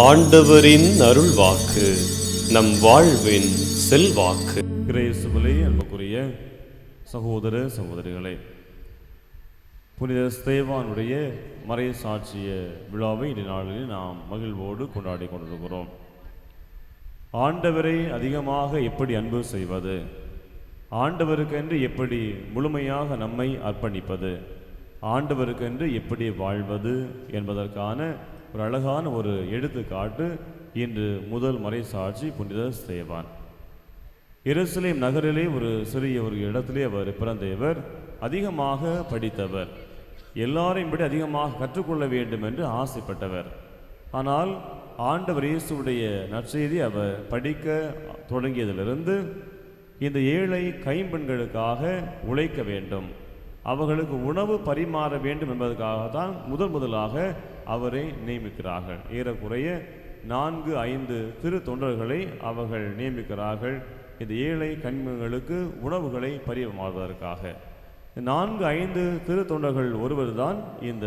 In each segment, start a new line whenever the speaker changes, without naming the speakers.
ஆண்டவரின் அருள் வாக்கு நம் வாழ்வின் செல்வாக்கு.
கிரேசுவிலே அன்புக்குரிய சகோதர சகோதரிகளே புனித ஸ்தேவானுடைய மறை சாட்சிய விழாவை இந்த நாளில் நாம் மகிழ்வோடு கொண்டாடி கொண்டிருக்கிறோம். ஆண்டவரை அதிகமாக எப்படி அன்பு செய்வது? ஆண்டவருக்கென்று எப்படி முழுமையாக நம்மை அர்ப்பணிப்பது? ஆண்டவருக்கென்று எப்படி வாழ்வது என்பதற்கான ஒரு அழகான ஒரு எடுத்துக்காட்டு இன்று முதல் மறை சாட்சி புனித சேவான் எருசலேம் நகரிலே ஒரு சிறிய ஒரு இடத்திலே அவர் பிறந்த இவர் அதிகமாக படித்தவர். எல்லாரையும் விட அதிகமாக கற்றுக்கொள்ள வேண்டும் என்று ஆசைப்பட்டவர். ஆனால் ஆண்டவர் இயேசுடைய நற்செய்தி அவர் படிக்க தொடங்கியதிலிருந்து இந்த ஏழை கைம்பெண்களுக்காக உழைக்க வேண்டும். அவர்களுக்கு உணவு பரிமாற வேண்டும் என்பதற்காக தான் முதல் முதலாக அவரை நியமிக்கிறார்கள். ஏறக்குறைய நான்கு ஐந்து திரு தொண்டர்களை அவர்கள் நியமிக்கிறார்கள். இந்த ஏழை கண்மங்களுக்கு உணவுகளை பரிமாறுவதற்காக. நான்கு ஐந்து திரு தொண்டர்கள் ஒருவர் தான் இந்த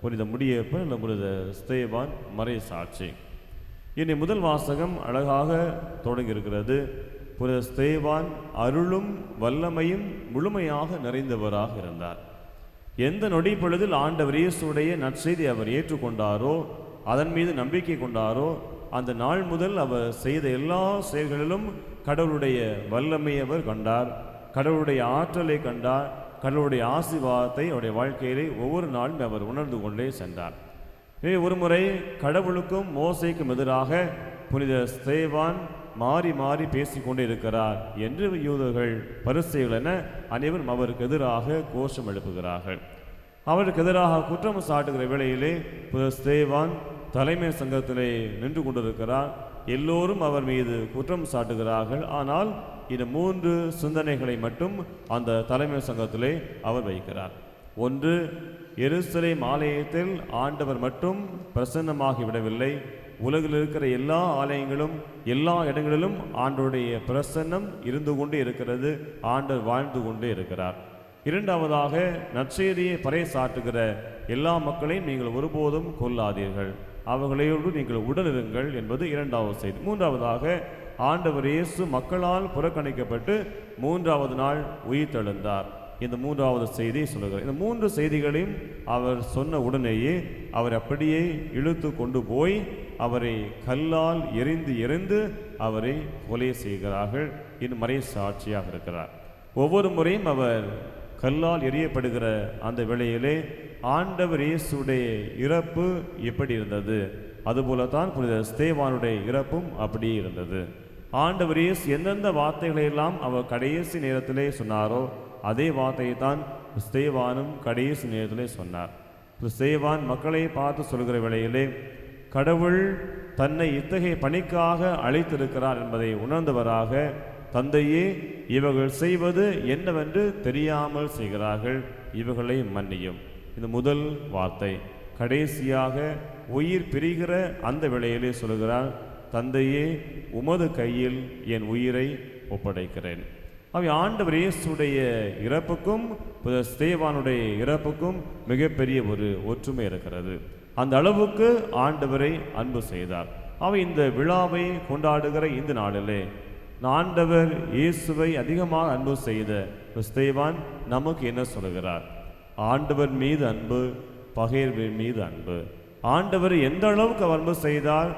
புனித முடியப்ப இந்த புனித ஸ்தேவான் மறை சாட்சி இனி முதல் வாசகம் அழகாக தொடங்கியிருக்கிறது. புனித ஸ்தேவான் அருளும் வல்லமையும் முழுமையாக நிறைந்தவராக இருந்தார். எந்த நொடி பொழுதில் ஆண்டவர் இயேசுடைய நற்செய்தி அவர் ஏற்றுக்கொண்டாரோ அதன் மீது நம்பிக்கை கொண்டாரோ அந்த நாள் முதல் அவர் செய்த எல்லா செயல்களிலும் கடவுளுடைய வல்லமையை அவர் கண்டார். கடவுளுடைய ஆற்றலை கண்டார். கடவுளுடைய ஆசீர்வாதத்தை அவருடைய வாழ்க்கையிலே ஒவ்வொரு நாளும் அவர் உணர்ந்து கொண்டே சென்றார். எனவே ஒருமுறை கடவுளுக்கும் மோசைக்கும் எதிராக புனித ஸ்தேவான் மாறி மாறி பேசிக்கொண்டே இருக்கிறார் என்று யூதர்கள் பரிசைகள் என அனைவரும் அவருக்கு எதிராக கோஷம் எழுப்புகிறார்கள். அவருக்கு எதிராக குற்றம் சாட்டுகிற வேளையிலே ஸ்தேவான் தலைமை சங்கத்திலே நின்று கொண்டிருக்கிறார். எல்லோரும் அவர் மீது குற்றம் சாட்டுகிறார்கள். ஆனால் இந்த மூன்று சிந்தனைகளை மட்டும் அந்த தலைமை சங்கத்திலே அவர் வைக்கிறார். ஒன்று எருசலை ஆலயத்தில் ஆண்டவர் மட்டும் பிரசன்னமாகி விடவில்லை உலகில் இருக்கிற எல்லா ஆலயங்களும் எல்லா இடங்களிலும் ஆண்டோடைய பிரசன்னம் இருந்து கொண்டே இருக்கிறது ஆண்டவர் வாழ்ந்து கொண்டே இருக்கிறார். இரண்டாவதாக நற்செய்தியை பறைசாற்றுகிற எல்லா மக்களையும் நீங்கள் ஒருபோதும் கொல்லாதீர்கள். அவர்களையோடு நீங்கள் உடனிருங்கள் என்பது இரண்டாவது செய்தி. மூன்றாவதாக ஆண்டவர் இயேசு மக்களால் புறக்கணிக்கப்பட்டு மூன்றாவது நாள் உயிர்த்தெழுந்தார். இந்த மூன்றாவது செய்தியை சொல்லுகிறார் இந்த மூன்று செய்திகளையும் அவர் சொன்ன உடனேயே அவர் அப்படியே இழுத்து கொண்டு போய் அவரை கல்லால் எரிந்து எரிந்து அவரை கொலை செய்கிறார்கள் இன்னும் மறை சாட்சியாக இருக்கிறார். ஒவ்வொரு முறையும் அவர் கல்லால் எரியப்படுகிற அந்த வேளையிலே ஆண்டவர் இயேசுடைய இறப்பு எப்படி இருந்தது? அதுபோலத்தான் புனித ஸ்தேவானுடைய இறப்பும் அப்படியே இருந்தது. ஆண்டவர் இயேசு எந்தெந்த வார்த்தைகளை எல்லாம் அவர் கடைசி நேரத்திலே சொன்னாரோ அதே வார்த்தையை தான் ஸ்தேவானும் கடைசி நேரத்திலே சொன்னார். ஸ்தேவான் மக்களை பார்த்து சொல்கிற வேளையிலே கடவுள் தன்னை இத்தகைய பணிக்காக அழைத்திருக்கிறார் என்பதை உணர்ந்தவராக தந்தையே இவர்கள் செய்வது என்னவென்று தெரியாமல் செய்கிறார்கள். இவர்களை மன்னியும். இந்த முதல் வார்த்தை. கடைசியாக உயிர் பிரிகிற அந்த வேளையிலே சொல்கிறார் தந்தையே உமது கையில் என் உயிரை ஒப்படைக்கிறேன். அவை ஆண்டவர் இயேசுடைய இறப்புக்கும் ஸ்தேவானுடைய இறப்புக்கும் மிகப்பெரிய ஒரு ஒற்றுமை இருக்கிறது. அந்த அளவுக்கு ஆண்டவரை அன்பு செய்தார். அவை இந்த விழாவை கொண்டாடுகிற இந்த நாளிலே ஆண்டவர் இயேசுவை அதிகமாக அன்பு செய்த ஸ்தேவான் நமக்கு என்ன சொல்கிறார்? ஆண்டவர் மீது அன்பு பகையர்வின் மீது அன்பு. ஆண்டவர் எந்த அளவுக்கு அன்பு செய்தால்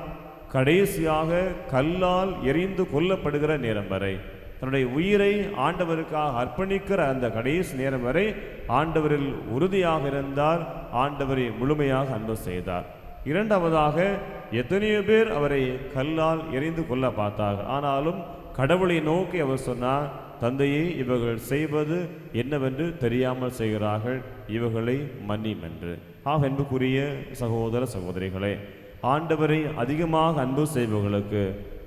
கடைசியாக கல்லால் எரிந்து கொல்லப்படுகிற நேரம் வரை. தன்னுடைய உயிரை ஆண்டவருக்காக அர்ப்பணிக்கிற அந்த கடைசி நேரம் வரை ஆண்டவரில் உறுதியாக இருந்தார் ஆண்டவரை முழுமையாக அன்பு செய்தார். இரண்டாவதாக எத்தனையோ பேர் அவரை கல்லால் எரிந்து கொள்ள பார்த்தார்கள் ஆனாலும் கடவுளை நோக்கி அவர் சொன்னார் தந்தையை இவர்கள் செய்வது என்னவென்று தெரியாமல் செய்கிறார்கள். இவர்களை மன்னியும் என்று. ஆக அன்புக்குரிய சகோதர சகோதரிகளே ஆண்டவரை அதிகமாக அன்பு செய்பவர்களுக்கு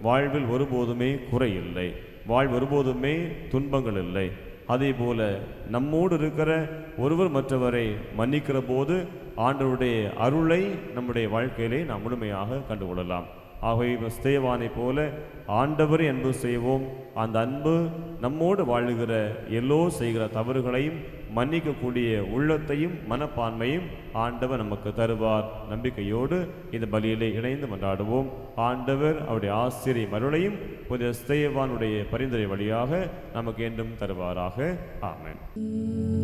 வாழ்வில் ஒருபோதுமே குறையில்லை வாழ் ஒருபோதுமே துன்பங்கள் இல்லை. அதே போல நம்மோடு இருக்கிற ஒருவர் மற்றவரை மன்னிக்கிற போது ஆண்டவருடைய அருளை நம்முடைய வாழ்க்கையிலே நாம் முழுமையாக கண்டுகொள்ளலாம். ஆகவே ஸ்தேவானை போல ஆண்டவர் அன்பு செய்வோம். அந்த அன்பு நம்மோடு வாழுகிற எல்லோ செய்கிற தவறுகளையும் மன்னிக்கக்கூடிய உள்ளத்தையும் மனப்பான்மையும் ஆண்டவர் நமக்கு தருவார். நம்பிக்கையோடு இந்த பலியிலே இணைந்து மன்றாடுவோம். ஆண்டவர் அவருடைய ஆசிரியர் மருளையும் புதிய ஸ்தேவானுடைய பரிந்துரை வழியாக நமக்கு என்றும் தருவாராக. ஆமேன்.